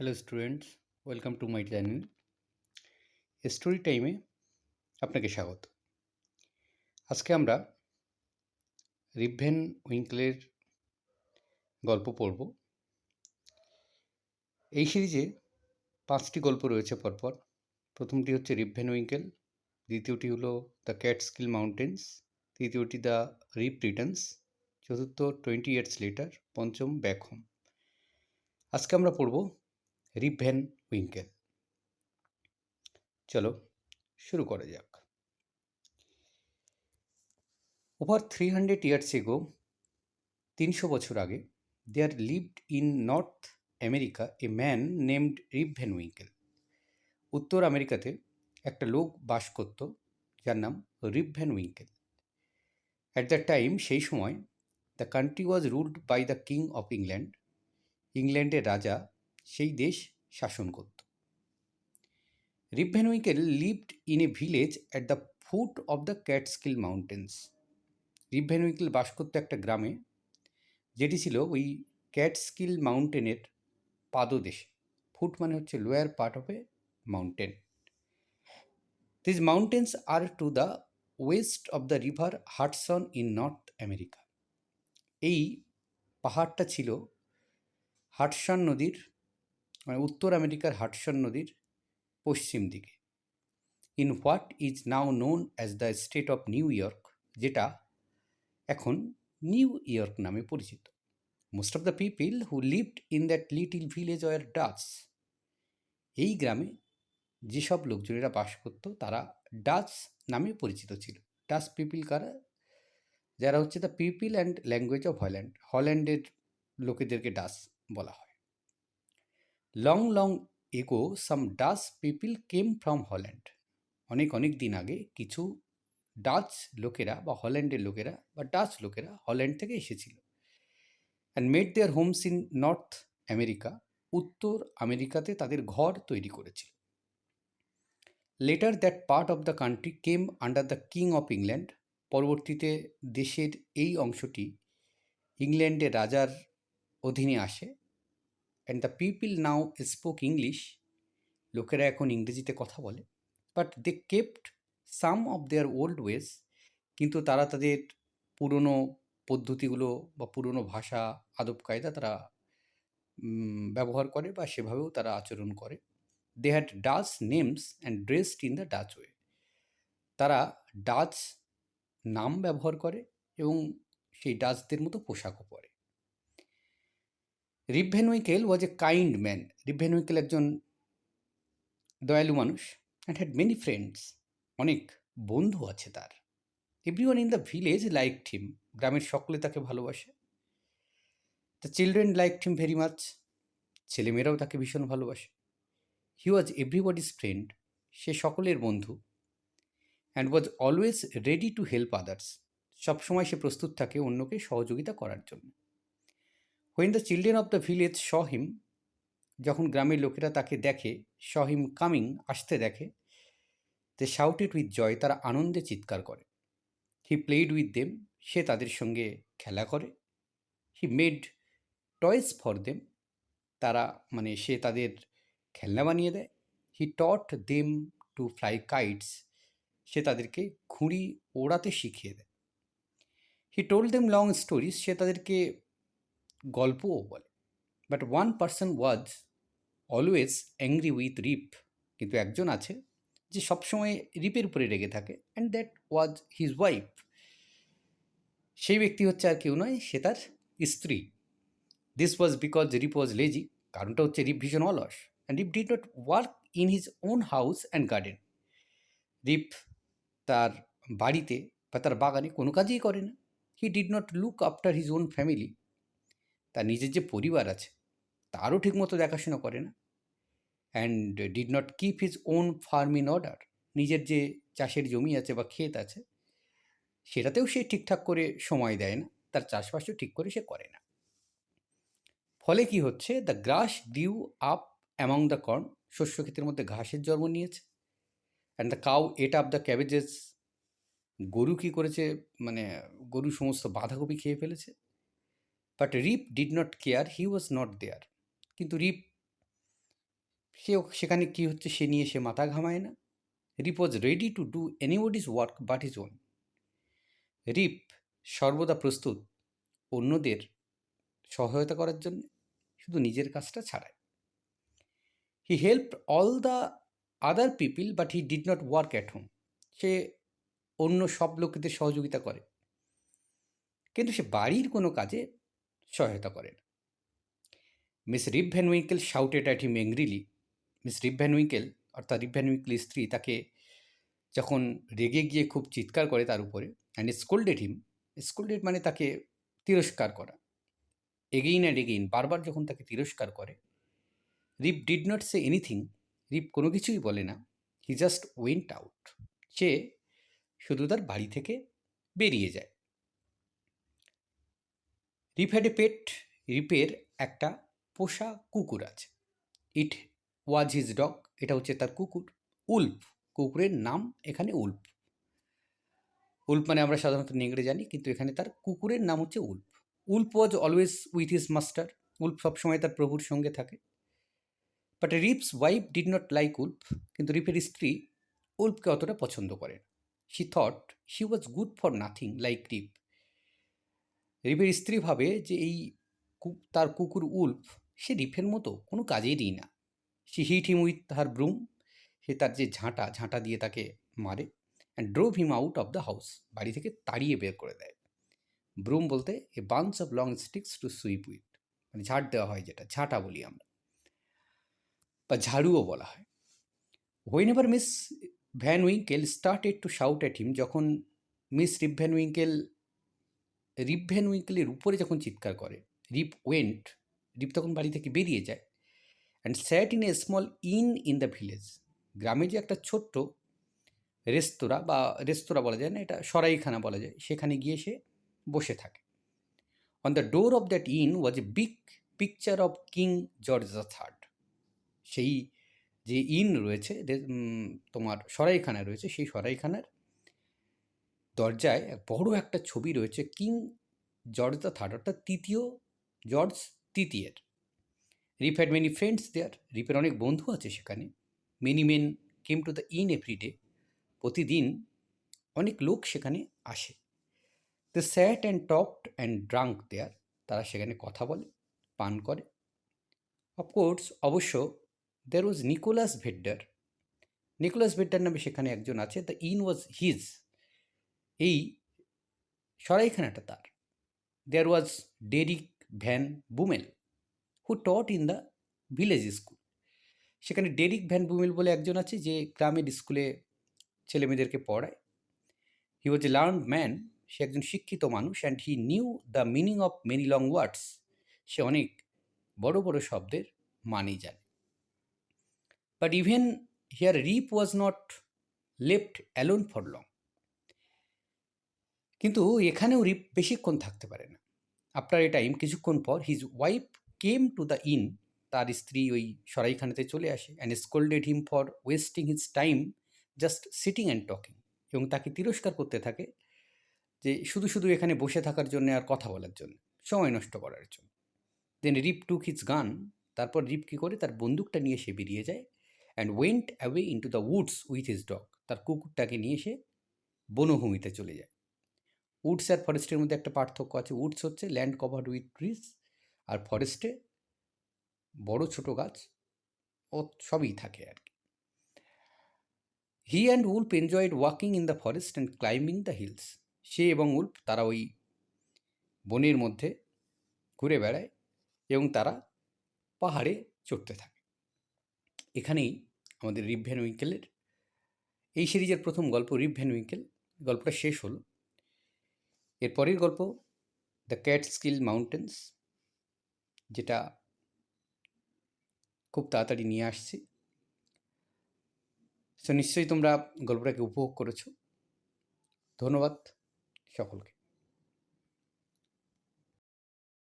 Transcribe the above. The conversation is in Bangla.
Hello students welcome to my channel story টাইমে আপনাকে স্বাগত। আজকে আমরা রিভেন উইঙ্কলের গল্প পড়ব। এই সিরিজে পাঁচটি গল্প রয়েছে পরপর। প্রথমটি হচ্ছে রিভেন উইঙ্কেল দ্বিতীয়টি হলো দ্য ক্যাট স্কিল মাউন্টেন্স তৃতীয়টি দ্য রিপ রিটার্নস চতুর্থ টোয়েন্টি ইয়ার্স লেটার পঞ্চম ব্যাক হোম আজকে আমরা পড়ব রিপ ভ্যান উইঙ্কেল। চলো শুরু করা যাক। Over three hundred years ago তিনশো বছর আগে there lived in North America a man named Rip Van Winkle. উত্তর আমেরিকাতে একটা লোক বাস করত, যার নাম Rip Van Winkle. At the time সেই সময় the country was ruled by the king of England ইংল্যান্ডের রাজা সেই দেশ শাসন করত। Rip Van Winkle lived in a village at the foot of the Catskill mountains Rip Van Winkle বাস করতো একটা গ্রামে, যেটি ছিল ওই ক্যাটস্কিল মাউন্টেনের পাদদেশে। ফুট মানে হচ্ছে lower part of a mountain this mountains are to the west of the river Hudson in North America এই পাহাড়টা ছিল হাটসন নদীর মানে উত্তর আমেরিকার হাটসন নদীর পশ্চিম দিকে। In what is now known as the state of New York যেটা এখন নিউ ইয়র্ক নামে পরিচিত। Most of the people who lived in that little village were Dutch এই গ্রামে যেসব লোকজনেরা বাস করত, তারা ডাচ নামে পরিচিত ছিল। ডাচ পিপিল কারা? যারা হচ্ছে the people and language of Holland হল্যান্ডের লোকেদেরকে ডাচ বলা হয়। Long long ago some Dutch people came from Holland অনেক অনেক দিন আগে কিছু ডাচ লোকেরা বা হল্যান্ডের লোকেরা বা ডাচ লোকেরা হল্যান্ড থেকে এসেছিল and made their homes in North America উত্তর আমেরিকাতে তাদের ঘর তৈরি করেছিল। Later that part of the country came under the king of England পরবর্তীতে দেশের এই অংশটি ইংল্যান্ডের রাজার অধীনে আসে। And the people now spoke English লোকেরা এখন ইংরেজিতে কথা বলে। But they kept some of their old ways কিন্তু তারা তাদের পুরনো পদ্ধতিগুলো বা পুরনো ভাষা, আদব কায়দা তারা ব্যবহার করে বা সেভাবেও তারা আচরণ করে। They had Dutch names and dressed in the Dutch way তারা ডাচ নাম ব্যবহার করে এবং সেই ডাচদের মতো পোশাকও পরে। রিভেনুইকেল ওয়াজ এ কাইন্ড ম্যান রিভেনুইকেল একজন দয়ালু মানুষ অ্যান্ড হ্যাড মেনি ফ্রেন্ডস অনেক বন্ধু আছে তার। Everyone in the village like him গ্রামের সকলে তাকে ভালোবাসে। The children like him very much ছেলেমেয়েরাও তাকে ভীষণ ভালোবাসে। হি ওয়াজ এভরিবডিজ ফ্রেন্ড সে সকলের বন্ধু। And was always ready to help others সবসময় সে প্রস্তুত থাকে অন্যকে সহযোগিতা করার জন্য। When the children of the village saw him যখন গ্রামের লোকেরা তাকে দেখে শ হিম কামিং আসতে দেখে দে শাউটেড উইথ জয় তারা আনন্দে চিৎকার করে। হি প্লেড উইথ দেম সে তাদের সঙ্গে খেলা করে। He made toys for them তারা মানে সে তাদের খেলনা বানিয়ে দেয়। He taught them to fly kites সে তাদেরকে ঘুড়ি ওড়াতে শিখিয়ে দেয়। He told them long stories সে তাদেরকে গল্পও বলে। But one person was always angry with Rip কিন্তু একজন আছে যে সবসময় রিপের উপরে রেগে থাকে। And that was his wife সেই ব্যক্তি হচ্ছে আর কেউ নয়, সে তার স্ত্রী। This was because Rip was lazy কারণটা হচ্ছে রিপ ভীষণ অলস। And Rip did not work in his own house and garden Rip তার বাড়িতে বা তার বাগানে কোনো কাজই করে না। He did not look after his own family তার নিজের যে পরিবার আছে, তারও ঠিকমতো দেখাশোনা করে না। And did not keep his own farm in order নিজের যে চাষের জমি আছে বা ক্ষেত আছে, সেটাতেও সে ঠিকঠাক করে সময় দেয় না, তার চাষবাসও ঠিক করে সে করে না। ফলে কি হচ্ছে? দ্য গ্রাস ডিউ আপ অ্যামং দ্য কর্ন শস্য ক্ষেতের মধ্যে ঘাসের জন্ম নিয়েছে। And the cow ate up the cabbages গরু কী করেছে? মানে গরু সমস্ত বাঁধাকপি খেয়ে ফেলেছে। But Rip did not care he was not there কিন্তু রিপ সে সেখানে কি হচ্ছে? সে নিয়ে সে মাথা ঘামায় না। Rip was ready to do anybody's work but his own Rip সর্বদা প্রস্তুত অন্যদের সহায়তা করার জন্য, শুধু নিজের কাজটা ছাড়ায়। He help all the other people but he did not work at home সে অন্য সব লোকেদের সহযোগিতা করে। কিন্তু সে বাড়ির কোনো কাজে সহায়তা করেন। Miss Rip Van Winkle shouted at him angrily Miss Rip Van Winkle, অর্থাৎ রিপ ভ্যান উইঙ্কেলের স্ত্রী, তাকে যখন রেগে গিয়ে খুব চিৎকার করে তার উপরে অ্যান্ড স্কোল্ডেড হিম স্কোল্ডেড মানে তাকে তিরস্কার করা। এগেইন অ্যান্ড এগেইন বারবার যখন তাকে তিরস্কার করে, Rip did not say anything Rip কোনো কিছুই বলে না। হি জাস্ট ওয়েন্ট আউট সে শুধু তার বাড়ি থেকে বেরিয়ে যায়। রিপ পেট রিপের একটা পোষা কুকুর আছে। ইট ওয়াজ হিজ ডগ, এটা হচ্ছে তার কুকুর। উল্ফ, কুকুরের নাম এখানে উল্ফ। উল্ফ মানে আমরা সাধারণত নেংড়ে জানি, কিন্তু এখানে তার কুকুরের নাম হচ্ছে Wolf. Wolf was always with his master. Wolf সবসময় তার প্রভুর সঙ্গে থাকে। But Rip's wife did not like Wolf, কিন্তু রিপের স্ত্রী উল্ফকে অতটা পছন্দ করে না। She thought she was good for nothing, like Rip. রিপের স্ত্রী ভাবে যে এই তার কুকুর উল্ফ, সে রিফের মতো কোনো কাজেরই না। সে হিট হিম উইথ হার ব্রুম, সে তার যে ঝাঁটা ঝাঁটা দিয়ে তাকে মারে and drove him out of the house বাড়ি থেকে তাড়িয়ে বের করে দেয়। ব্রুম বলতে a bunch of long sticks to sweep with মানে ঝাঁট দেওয়া হয় যেটা, ঝাঁটা বলি আমরা। বা ঝাড়ুও বলা হয়। Whenever Miss Van Winkle started to shout at him যখন Miss Rip Van Winkle Rip Van উইঙ্কেলের উপরে যখন চিৎকার করে, রিপ ওয়েন্ট, রিপ তখন বাড়ি থেকে বেরিয়ে যায় and sat in a small inn in the village গ্রামে যে একটা ছোট্ট রেস্তোরাঁ বা রেস্তোরাঁ বলা যায় না, এটা সরাইখানা বলা যায়, সেখানে গিয়ে সে বসে থাকে। On the door of that inn was a big picture of King George the third সেই যে ইন রয়েছে তোমার সরাইখানা রয়েছে, সেই সরাইখানার দরজায় বড় একটা ছবি রয়েছে কিং জর্জ দ্য থার্ড, অর্থাৎ তৃতীয় George তৃতীয়ের। Rip had many friends there রিপের অনেক বন্ধু আছে সেখানে। Many men came to the inn every day প্রতিদিন অনেক লোক সেখানে আসে। They sat and talked and drank there তারা সেখানে কথা বলে, পান করে। অফকোর্স অবশ্য দেয়ার ওয়াজ নিকোলাস ভেড্ডার নিকোলাস ভেড্ডার নামে সেখানে একজন আছে। দ্য ইন ওয়াজ হিজ এই সরাইখানাটা তার। There was Derrick Van Bummel who taught in the village school সেখানে ডেরিক ভ্যান বুমেল বলে একজন আছে যে গ্রামের স্কুলে ছেলেমেয়েদেরকে পড়ায়। হি ওয়াজ এ লার্ন ম্যান সে একজন শিক্ষিত মানুষ and he knew the meaning of many long words সে অনেক বড় বড় শব্দের মানি জানে। But even here Rip was not left alone for long কিন্তু এখানেও রিপ বেশিক্ষণ থাকতে পারে না। আফটার এ টাইম কিছুক্ষণ পর his wife came to the inn, তার স্ত্রী ওই সরাইখানাতে চলে আসে and scolded him for wasting his time just sitting and talking এবং তাকে তিরস্কার করতে থাকে যে শুধু শুধু এখানে বসে থাকার জন্য আর কথা বলার জন্য, সময় নষ্ট করার জন্য। দেন রিপ টুক হিজ গান তারপর রিপ কী করে তার বন্দুকটা নিয়ে সে বেরিয়ে যায় and went away into the woods with his dog তার কুকুরটাকে নিয়ে সে বনভূমিতে চলে যায়। উডস আর ফরেস্টের মধ্যে একটা পার্থক্য আছে। উডস হচ্ছে ল্যান্ড কভার্ড উইথ ট্রিজ আর ফরেস্টে বড় ছোট গাছ, ও সবই থাকে আর কি। He and wolf enjoyed walking in the forest and climbing the hills. সে এবং উল্ফ তারা ওই বনের মধ্যে ঘুরে বেড়ায় এবং তারা পাহাড়ে চড়তে থাকে। এখানেই আমাদের রিপ ভ্যান উইঙ্কেলের এই সিরিজের প্রথম গল্প রিপ ভ্যান উইঙ্কেল গল্পটা শেষ হলো। এর পরের গল্প, দ্য ক্যাট স্কিল মাউন্টেন্স যেটা খুব তাড়াতাড়ি নিয়ে আসছি। সো নিশ্চয়ই তোমরা গল্পটাকে উপভোগ করেছ। ধন্যবাদ সকলকে।